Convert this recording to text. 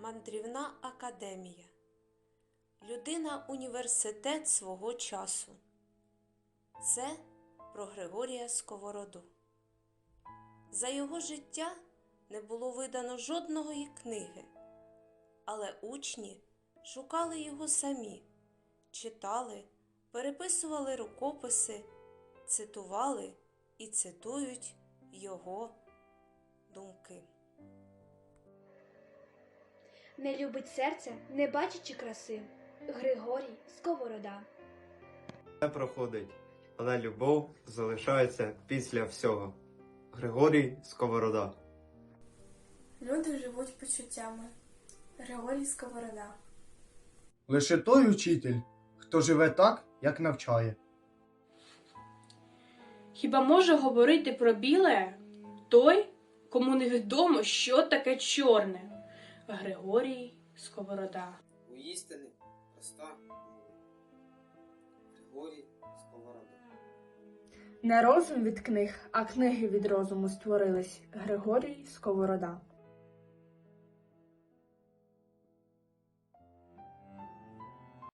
мандрівна академія, людина університет свого часу. Це про Григорія Сковороду. За його життя не було видано жодної книги, але учні шукали його самі, читали, переписували рукописи, цитували і цитують його думки. Не любить серце, не бачачи краси. Григорій Сковорода. Не проходить, але любов залишається після всього. Григорій Сковорода. Люди живуть почуттями. Григорій Сковорода. Лише той учитель, хто живе так, як навчає. Хіба може говорити про біле той, кому невідомо, що таке чорне? Григорій Сковорода. У істини проста. Григорій Сковорода. Не розум від книг, а книги від розуму створились. Григорій Сковорода.